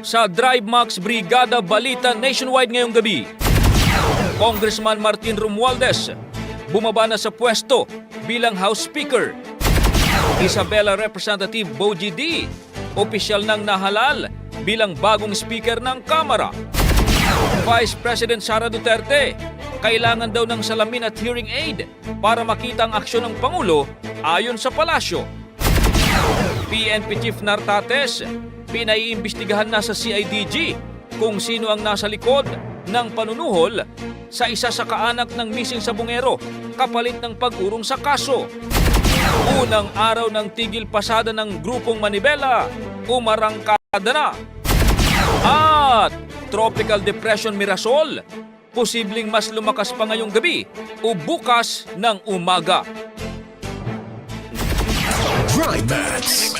Sa Drive Max Brigada Balita Nationwide ngayong gabi, Congressman Martin Romualdez bumaba na sa pwesto bilang House Speaker. Isabela Representative Boji D, opisyal nang nahalal bilang bagong Speaker ng Kamara. Vice President Sara Duterte, kailangan daw ng salamin at hearing aid para makita ang aksyon ng Pangulo ayon sa palasyo. PNP Chief Nartates, pinaiimbestigahan na sa CIDG kung sino ang nasa likod ng panunuhol sa isa sa kaanak ng missing sa bungero kapalit ng pag-urong sa kaso. Unang araw ng tigil pasada ng grupong Manibela, umarangkada na. At Tropical Depression Mirasol, posibleng mas lumakas pa ngayong gabi o bukas ng umaga. Drive Max.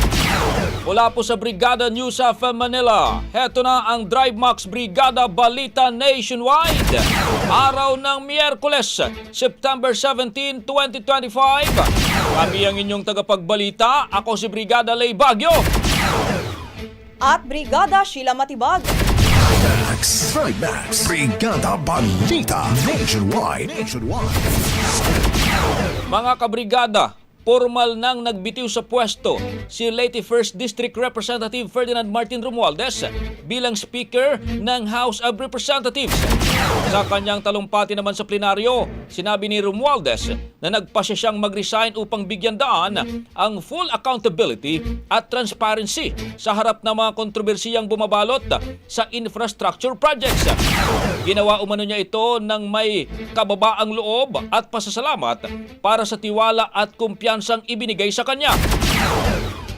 Mula po sa Brigada News of Manila, heto na ang Drive Max Brigada Balita Nationwide. Araw ng Miyerkules, September 17, 2025. Kami ang inyong tagapagbalita. Ako si Brigada Lay Bagyo. at Brigada Sheila Matibag. Max. Thrive Max. Brigada Balita Nationwide. Nationwide. Mga kabrigada, formal nang nagbitiw sa pwesto si Leyte 1st District Representative Ferdinand Martin Romualdez bilang Speaker ng House of Representatives. Sa kanyang talumpati naman sa plenaryo, sinabi ni Romualdez na nagpasya siyang mag-resign upang bigyan daan ang full accountability at transparency sa harap ng mga kontrobersiyang bumabalot sa infrastructure projects. Ginawa umano niya ito ng may kababaang loob at pasasalamat para sa tiwala at kumpiyansang ibinigay sa kanya.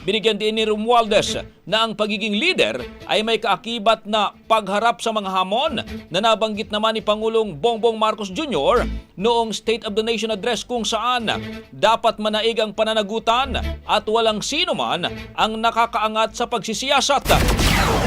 Binigyan din ni Romualdez na ang pagiging leader ay may kaakibat na pagharap sa mga hamon na nabanggit naman ni Pangulong Bongbong Marcos Jr. noong State of the Nation Address kung saan dapat manaig ang pananagutan at walang sino man ang nakakaangat sa pagsisiyasat.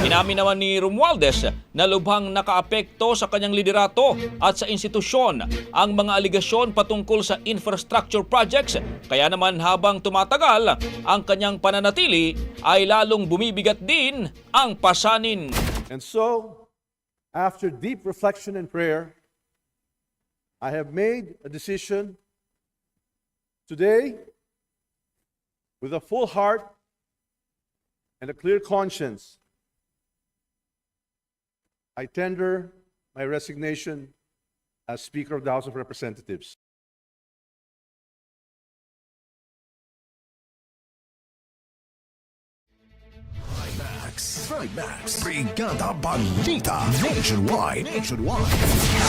Inamin naman ni Romualdez na lubhang nakaapekto sa kanyang liderato at sa institusyon ang mga aligasyon patungkol sa infrastructure projects. Kaya naman habang tumatagal ang kanyang pananatili ay lalong bumibigat din ang pasanin. And so, after deep reflection and prayer, I have made a decision today with a full heart and a clear conscience. I tender my resignation as Speaker of the House of Representatives. Max, Trimax, Brigada Balita, Nationwide, Nationwide.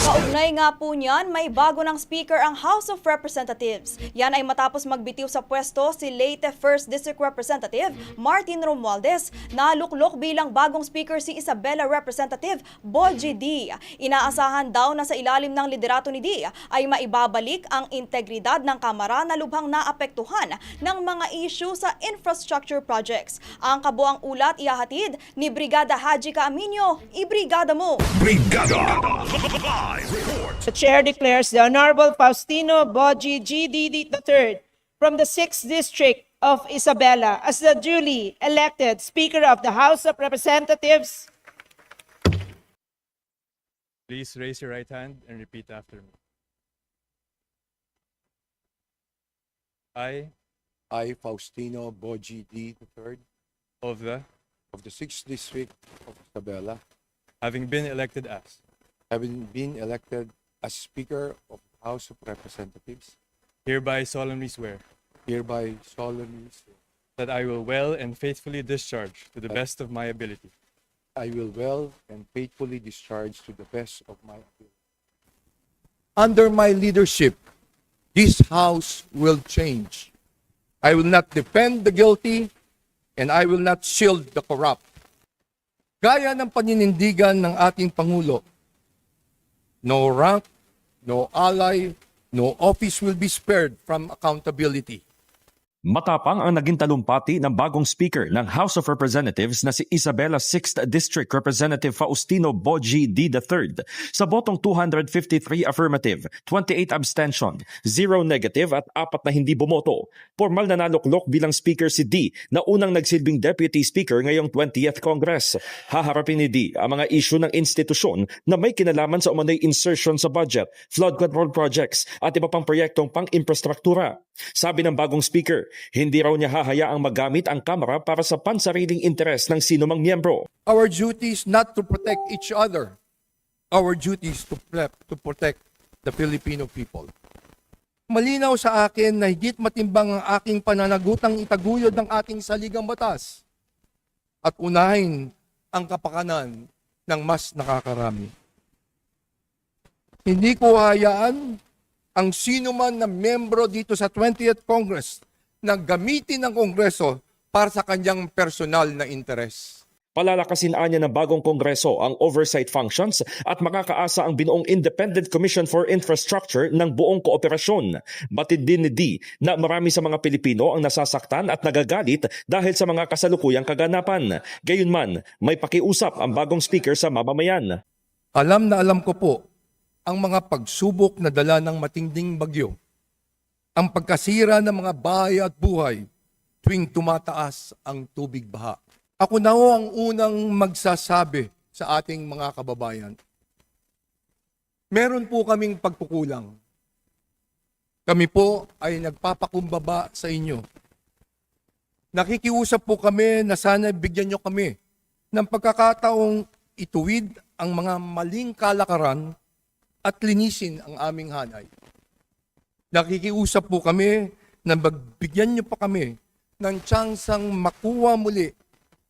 Kaugnay nga po niyan, may bago ng speaker ang House of Representatives. Yan ay matapos magbitiw sa pwesto si late 1st District Representative Martin Romualdez na luklok bilang bagong speaker si Isabela Representative Boji D. Inaasahan daw na sa ilalim ng liderato ni D ay maibabalik ang integridad ng Kamara na lubhang naapektuhan ng mga issue sa infrastructure projects. Ang kabuang ulat ihahatid ni Brigada Haji Caaminio. Ibrigada mo! Brigada! Live report! The chair declares the Honorable Faustino Boji GDD III from the 6th District of Isabela as the duly elected Speaker of the House of Representatives. Please raise your right hand and repeat after me. I, I, Faustino Boji D. III of the, of the 6th District of Isabela, having been elected as, having been elected as Speaker of the House of Representatives, hereby solemnly swear. Hereby solemnly swear. That I will well and faithfully discharge to the best of my ability. I will well and faithfully discharge to the best of my ability. Under my leadership, this House will change. I will not defend the guilty and I will not shield the corrupt. Gaya ng paninindigan ng ating Pangulo, no rank, no ally, no office will be spared from accountability. Matapang ang naging talumpati ng bagong speaker ng House of Representatives na si Isabela 6th District Representative Faustino Boji D. III sa botong 253 affirmative, 28 abstention, 0 negative at 4 na hindi bumoto. Formal na naluklok bilang speaker si D na unang nagsilbing deputy speaker ngayong 20th Congress. Haharapin ni D ang mga issue ng institusyon na may kinalaman sa umano'y insertion sa budget, flood control projects at iba pang proyektong pang-infrastruktura. Sabi ng bagong speaker, hindi raw niya hahayaang magamit ang Kamara para sa pansariling interes ng sino mang miyembro. Our duty is not to protect each other. Our duty is to, to protect the Filipino people. Malinaw sa akin na higit matimbang ang aking pananagutang itaguyod ng ating saligang batas at unahin ang kapakanan ng mas nakakarami. Hindi ko hayaan ang sino man na membro dito sa 20th Congress na gamitin ng Kongreso para sa kanyang personal na interes. Palalakasin anya ng bagong kongreso ang oversight functions at makakaasa ang binuong Independent Commission for Infrastructure ng buong kooperasyon. Batid din ni D na marami sa mga Pilipino ang nasasaktan at nagagalit dahil sa mga kasalukuyang kaganapan. Gayunman, may pakiusap ang bagong speaker sa mamamayan. Alam na alam ko po ang mga pagsubok na dala ng matinding bagyo. Ang pagkasira ng mga bahay at buhay tuwing tumataas ang tubig baha. Ako na ho ang unang magsasabi sa ating mga kababayan. Meron po kaming pagkukulang. Kami po ay nagpapakumbaba sa inyo. Nakikiusap po kami na sana bigyan nyo kami ng pagkakataong ituwid ang mga maling kalakaran at linisin ang aming hanay. Nakikiusap po kami na magbigyan niyo pa kami ng tsansang makuha muli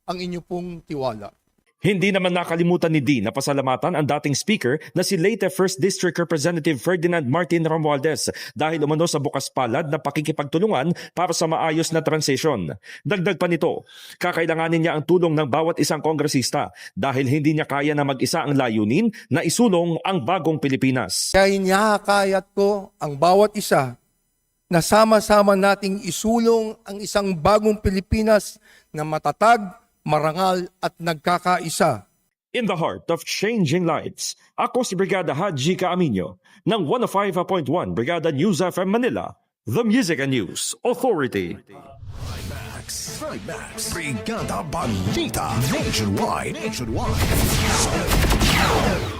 ang inyo pong tiwala. Hindi naman nakalimutan ni Dean na pasalamatan ang dating speaker na si Leyte 1st District Representative Ferdinand Martin Romualdez dahil umano sa bukas palad na pakikipagtulungan para sa maayos na transition. Dagdag pa nito, kakailanganin niya ang tulong ng bawat isang kongresista dahil hindi niya kaya na mag-isa ang layunin na isulong ang bagong Pilipinas. Kaya inihakayat ko ang bawat isa na sama-sama nating isulong ang isang bagong Pilipinas na matatag, marangal at nagkakaisa. In the heart of changing lives, ako si Brigada Haji Caaminyo ng 105.1 Brigada News FM Manila, the Music and News Authority. Max, Max, Brigada Balita Nationwide. Nationwide.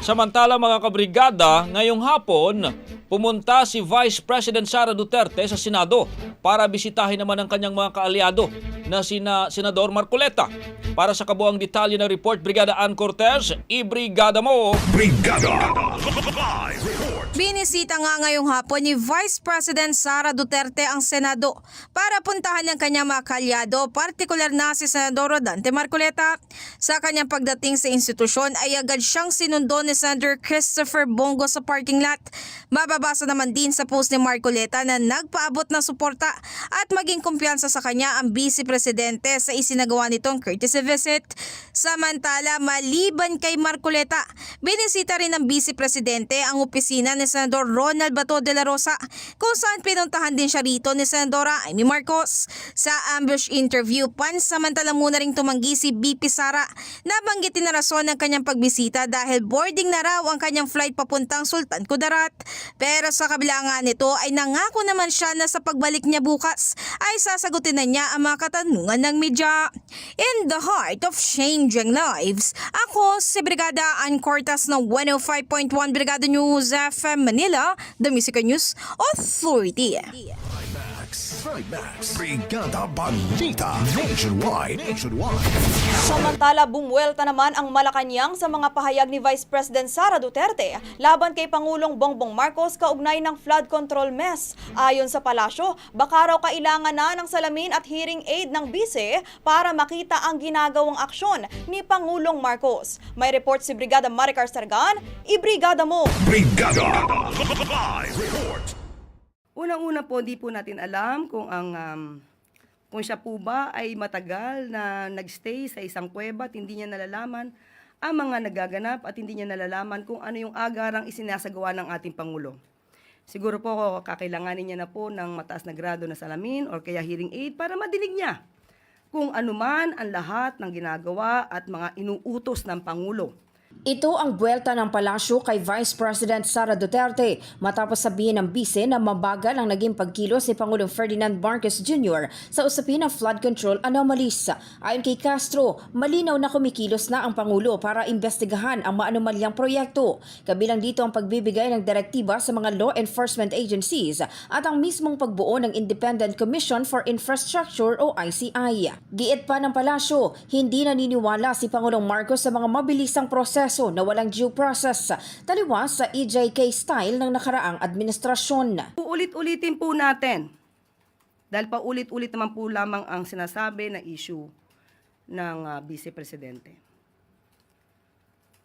Samantala mga kabrigada, ngayong hapon, pumunta si Vice President Sara Duterte sa Senado para bisitahin naman ang kanyang mga kaalyado na sina Senador Marcoleta. Para sa kabuang detalye ng report, Brigada Ann Cortez, ibrigada mo! Brigada. Binisita nga ngayong hapon ni Vice President Sara Duterte ang Senado para puntahan ng kanyang mga kalyado, partikular na si Senador Dante Marcoleta. Sa kanyang pagdating sa institusyon ay agad siyang sinundo ni Senator Christopher Bongo sa parking lot. Mababasa naman din sa post ni Marcoleta na nagpaabot ng suporta at maging kumpiyansa sa kanya ang Vice Presidente sa isinagawa nitong courtesy visit. Samantala, maliban kay Marcoleta, binisita rin ng Vice Presidente ang opisina ni Senador Ronald Bato de la Rosa kung saan pinuntahan din siya rito ni Senadora Amy Marcos. Sa ambush interview, pansamantala muna ring tumanggi si BP Sara na banggitin na rason ng kanyang pagbisita dahil boarding na raw ang kanyang flight papuntang Sultan Kudarat. Pero sa kabila nga nito ay nangako naman siya na sa pagbalik niya bukas ay sasagutin na niya ang mga katanungan ng media. In the heart of changing lives, ako si Brigada Ann Cortas ng 105.1 Brigada News FM Manila, the Music News Authority. Max, Max, Brigada Balita Nationwide. Nationwide. Samantala, bumuelta naman ang Malacanang sa mga pahayag ni Vice President Sara Duterte laban kay Pangulong Bongbong Marcos kaugnay ng flood control mess. Ayon sa palasyo, baka raw kailangan na ng salamin at hearing aid ng bise para makita ang ginagawang aksyon ni Pangulong Marcos. May report si Brigada Maricar Sargan, ibrigada mo! Brigada. Live report. Unang-una po, hindi po natin alam kung ang um, kung siya po ba ay matagal na nagstay sa isang kuweba at hindi niya nalalaman ang mga nagaganap at hindi niya nalalaman kung ano yung agarang isinasagawa ng ating Pangulo. Siguro po kakailanganin niya na po ng mataas na grado na salamin or kaya hearing aid para madinig niya kung anuman ang lahat ng ginagawa at mga inuutos ng Pangulo. Ito ang buwelta ng palasyo kay Vice President Sara Duterte matapos sabihin ng bise na mabagal ang naging pagkilos ni Pangulong Ferdinand Marcos Jr. sa usapin ng flood control anomalies. Ayon kay Castro, malinaw na kumikilos na ang Pangulo para imbestigahan ang maanomalyang proyekto. Kabilang dito ang pagbibigay ng direktiba sa mga law enforcement agencies at ang mismong pagbuo ng Independent Commission for Infrastructure o ICI. Giit pa ng palasyo, hindi naniniwala si Pangulong Marcos sa mga mabilisang proseso na walang due process, taliwas sa EJK style ng nakaraang administrasyon. Uulit-ulitin po natin. Dahil paulit-ulit naman po lamang ang sinasabi na issue ng uh, Vice Presidente.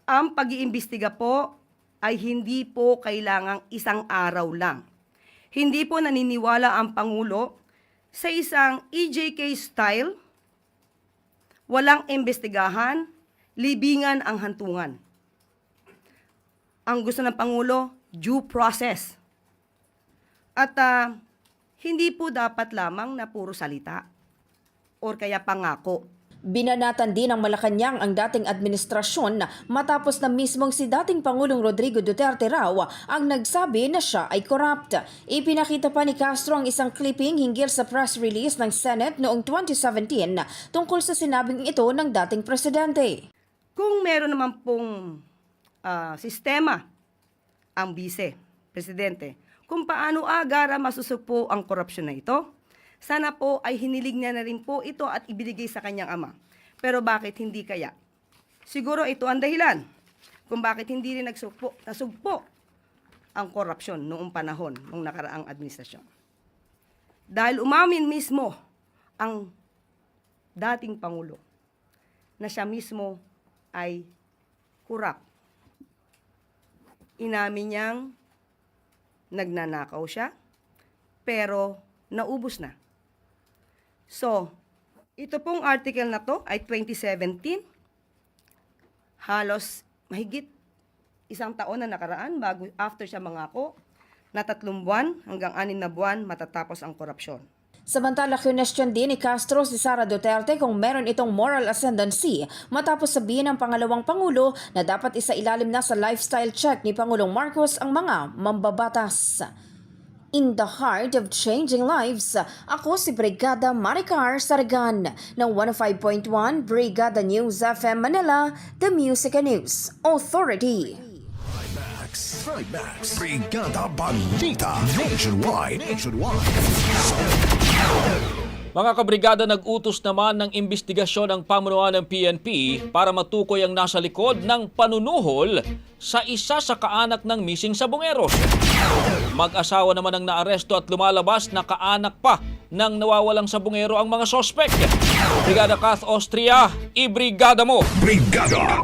Ang pag-iimbestiga po ay hindi po kailangang isang araw lang. Hindi po naniniwala ang Pangulo sa isang EJK style, walang imbestigahan, libingan ang hantungan. Ang gusto ng Pangulo, due process. At ah, hindi po dapat lamang na puro salita or kaya pangako. Binanatan din ng Malacanang ang dating administrasyon matapos na mismong si dating Pangulong Rodrigo Duterte raw ang nagsabi na siya ay corrupt. Ipinakita pa ni Castro ang isang clipping hinggil sa press release ng Senate noong 2017 tungkol sa sinabing ito ng dating presidente. Kung meron naman pong ah, sistema ang vice, presidente, kung paano agara masusupo ang korupsyon na ito, sana po ay hinilig niya na rin po ito at ibinigay sa kanyang ama. Pero bakit hindi kaya? Siguro ito ang dahilan kung bakit hindi rin nagsugpo, nasugpo ang korupsyon noong panahon ng nakaraang administrasyon. Dahil umamin mismo ang dating Pangulo na siya mismo ay kurap. Inamin niyang nagnanakaw siya, pero naubos na. So, ito pong article na to ay 2017. Halos mahigit isang taon na nakaraan bago after siya mangako na tatlong buwan hanggang anin na buwan matatapos ang korupsyon. Samantala, question din ni Castro si Sara Duterte kung meron itong moral ascendancy matapos sabihin ng pangalawang Pangulo na dapat isa ilalim na sa lifestyle check ni Pangulong Marcos ang mga mambabatas. In the heart of changing lives, ako si Brigada Maricar Saragan ng 105.1 Brigada News FM Manila, The Music and News Authority. Max, Max, Brigada Balita Nationwide. Nationwide. Mga kabrigada, nag-utos naman ng investigasyon ang pamunuan ng PNP para matukoy ang nasa likod ng panunuhol sa isa sa kaanak ng missing sabongeros. Mag-asawa naman ang naaresto at lumalabas na kaanak pa ng nawawalang sabongero ang mga sospek. Brigada Kath Austria, ibrigada mo! Brigada.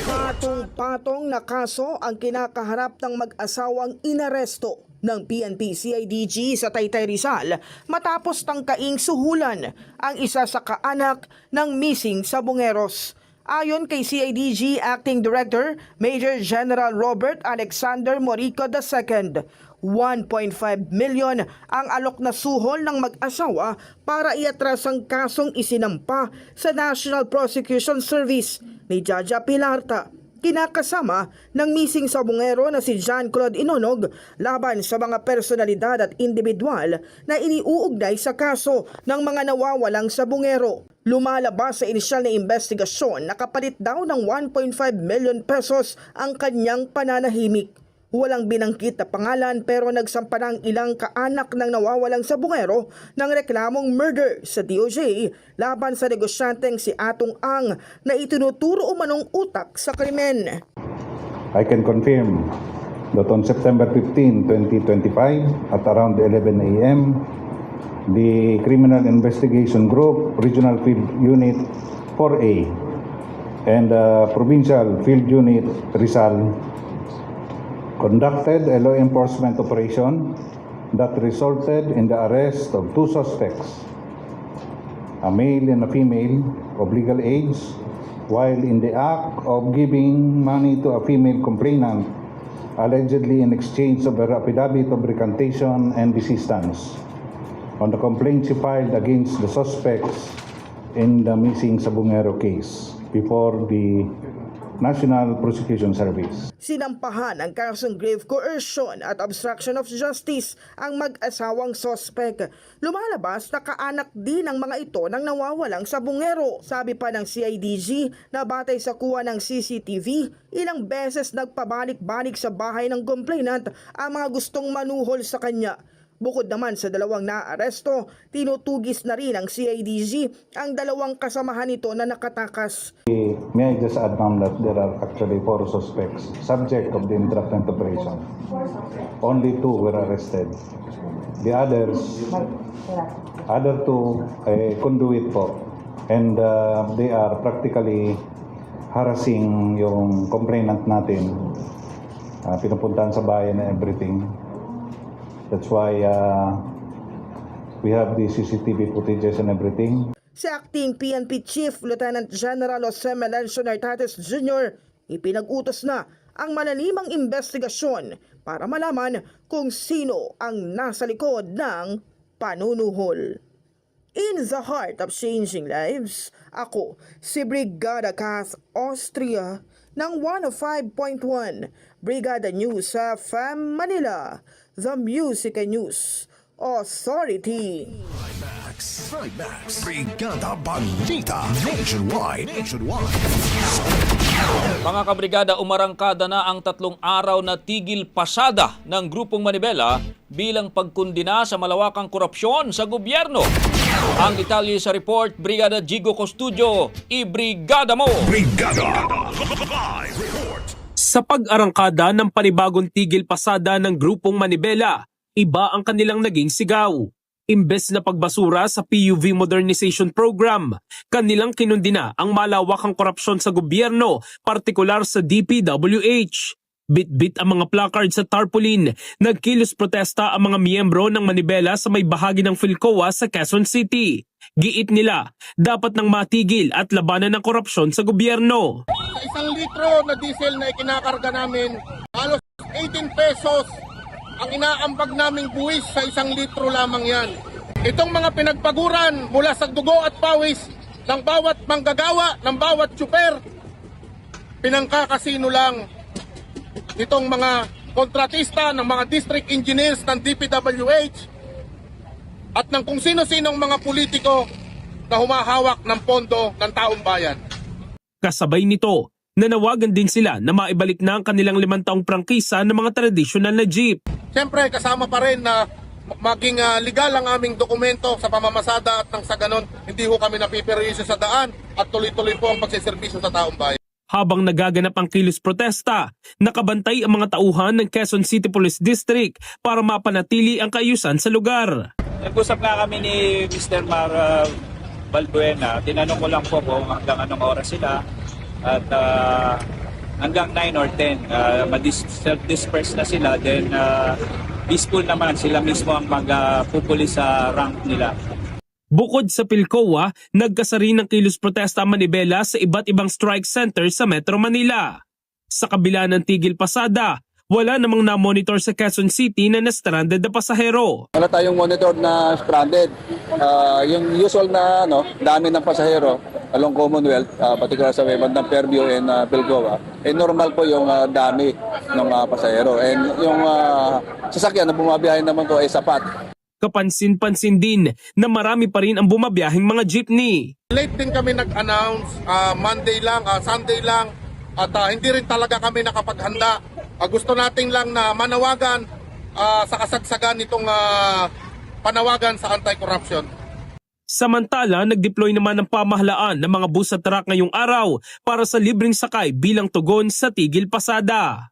Patong-patong na kaso ang kinakaharap ng mag-asawang inaresto ng PNP CIDG sa Taytay Rizal matapos tangkaing suhulan ang isa sa kaanak ng missing sabongeros. Ayon kay CIDG Acting Director Major General Robert Alexander Morico II, 1.5 million ang alok na suhol ng mag-asawa para iatras ang kasong isinampa sa National Prosecution Service ni Jaja Pilarta kinakasama ng missing sabungero na si John Claude Inonog laban sa mga personalidad at individual na iniuugnay sa kaso ng mga nawawalang sabungero. Lumalabas sa inisyal na investigasyon na kapalit daw ng 1.5 million pesos ang kanyang pananahimik. Walang binangkit na pangalan pero nagsampa ng ilang kaanak ng nawawalang sabungero ng reklamong murder sa DOJ laban sa negosyanteng si Atong Ang na itinuturo umanong utak sa krimen. I can confirm that on September 15, 2025, at around 11 a.m., the Criminal Investigation Group, Regional Field Unit 4A, and uh, Provincial Field Unit Rizal conducted a law enforcement operation that resulted in the arrest of two suspects, a male and a female of legal age, while in the act of giving money to a female complainant, allegedly in exchange of a affidavit of recantation and desistance on the complaint she filed against the suspects in the missing Sabungero case before the National Prosecution Service. Sinampahan ang kasong grave coercion at obstruction of justice ang mag-asawang sospek. Lumalabas na kaanak din ng mga ito ng nawawalang sabungero. Sabi pa ng CIDG na batay sa kuha ng CCTV, ilang beses nagpabalik-balik sa bahay ng complainant ang mga gustong manuhol sa kanya. Bukod naman sa dalawang naaresto, tinutugis na rin ng CIDG ang dalawang kasamahan nito na nakatakas. May I just add ma'am that there are actually four suspects subject of the entrapment operation. Only two were arrested. The others, other two, eh, conduit po. And uh, they are practically harassing yung complainant natin. Uh, pinupuntahan sa bayan and everything. That's why uh, we have the CCTV footages and everything. Si Acting PNP Chief Lieutenant General Jose Melencio Nartates Jr. ipinag-utos na ang malalimang investigasyon para malaman kung sino ang nasa likod ng panunuhol. In the heart of changing lives, ako si Brigada Kath Austria ng 105.1 Brigada News FM Manila, The Music and News Authority. Max, Max, Brigada Balita Nationwide. Nationwide. Mga kabrigada, umarangkada na ang tatlong araw na tigil pasada ng grupong Manibela bilang pagkundina sa malawakang korupsyon sa gobyerno. Ang detalye sa report, Brigada Jigo Costudio, i-brigada mo! Brigada. Live. Sa pag-arangkada ng panibagong tigil pasada ng grupong Manibela, iba ang kanilang naging sigaw. Imbes na pagbasura sa PUV Modernization Program, kanilang kinundina ang malawakang korupsyon sa gobyerno, partikular sa DPWH. Bit-bit ang mga placard sa tarpaulin, nagkilos protesta ang mga miyembro ng Manibela sa may bahagi ng Philcoa sa Quezon City. Giit nila, dapat nang matigil at labanan ng korupsyon sa gobyerno. Sa isang litro na diesel na ikinakarga namin, halos 18 pesos ang inaambag naming buwis sa isang litro lamang yan. Itong mga pinagpaguran mula sa dugo at pawis ng bawat manggagawa, ng bawat tsuper, pinangkakasino lang itong mga kontratista ng mga district engineers ng DPWH at ng kung sino-sinong mga politiko na humahawak ng pondo ng taong bayan. Kasabay nito, nanawagan din sila na maibalik na ang kanilang limang taong prangkisa ng mga tradisyonal na jeep. Siyempre, kasama pa rin na maging ah, legal ang aming dokumento sa pamamasada at nang sa ganon, hindi ho kami napiperwisyo sa daan at tuloy-tuloy po ang pagsiservisyo sa taong bayan. Habang nagaganap ang kilos protesta, nakabantay ang mga tauhan ng Quezon City Police District para mapanatili ang kaayusan sa lugar. Nag-usap nga kami ni Mr. Mar uh, Balbuena. Tinanong ko lang po kung hanggang anong oras sila at uh, hanggang 9 or 10 uh, madis-disperse na sila then uh, peaceful naman sila mismo ang magpupuli sa rank nila. Bukod sa Pilcoa, nagkasari ng kilos protesta Manibela sa iba't ibang strike center sa Metro Manila. Sa kabila ng tigil pasada, wala namang na-monitor sa Quezon City na na-stranded na pasahero. Wala tayong monitor na stranded. Ah, yung usual na ano, dami ng pasahero along Commonwealth, uh, particular sa may bandang Fairview and uh, Pilcoa, eh normal po yung ah, dami ng ah, pasahero. And yung ah, sasakyan na bumabiyahe naman ko ay sapat. Kapansin-pansin din na marami pa rin ang bumabiyahing mga jeepney. Late din kami nag-announce, ah, Monday lang, ah, Sunday lang, at ah, hindi rin talaga kami nakapaghanda. Ah, gusto nating lang na manawagan ah, sa kasagsagan nitong ah, panawagan sa anti-corruption. Samantala, nag-deploy naman ng pamahalaan ng mga bus at truck ngayong araw para sa libreng sakay bilang tugon sa tigil pasada.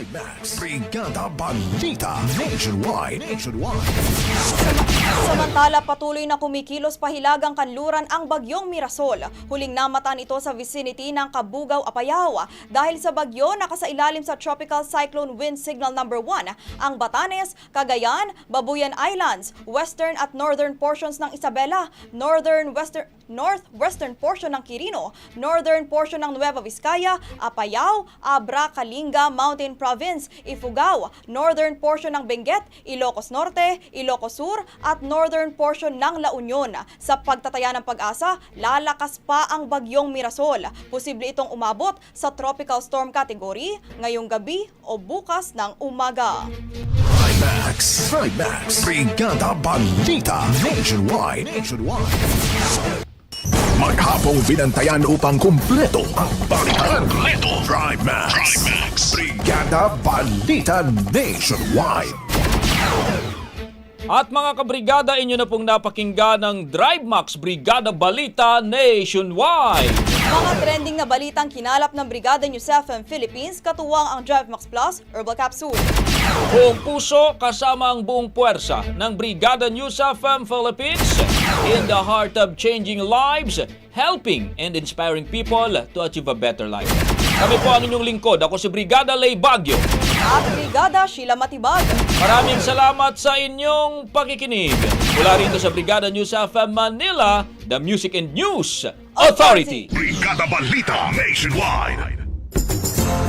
Trimax. Brigada Balita. Nationwide. Nationwide. Samantala, patuloy na kumikilos pahilagang kanluran ang bagyong Mirasol. Huling namatan ito sa vicinity ng Kabugaw, Apayao. Dahil sa bagyo, nakasailalim sa Tropical Cyclone Wind Signal number 1 ang Batanes, Cagayan, Babuyan Islands, western at northern portions ng Isabela, northern western northwestern portion ng Quirino, northern portion ng Nueva Vizcaya, Apayao, Abra, Kalinga, Mountain Province, Ifugao, northern portion ng Benguet, Ilocos Norte, Ilocos Sur, at northern portion ng La Union. Sa pagtataya ng pag-asa, lalakas pa ang bagyong Mirasol. Posible itong umabot sa tropical storm category ngayong gabi o bukas ng umaga. Trimax. Trimax. Brigada Balita. Nationwide. Nationwide. Maghapong binantayan upang kumpleto ang balitan. Kumpleto. Trimax. Trimax. Brigada Balita Nationwide. At mga kabrigada, inyo na pong napakinggan ng Drive Max Brigada Balita Nationwide. Mga trending na balitang kinalap ng Brigada News FM Philippines, katuwang ang Drive Max Plus Herbal Capsule. Buong puso kasama ang buong puwersa ng Brigada News FM Philippines in the heart of changing lives, helping and inspiring people to achieve a better life. Kami po ang inyong lingkod. Ako si Brigada Lay Bagyo. At Brigada Sheila Matibag. Maraming salamat sa inyong pakikinig. Mula rito sa Brigada News FM Manila, the Music and News Authority. Brigada Balita Nationwide.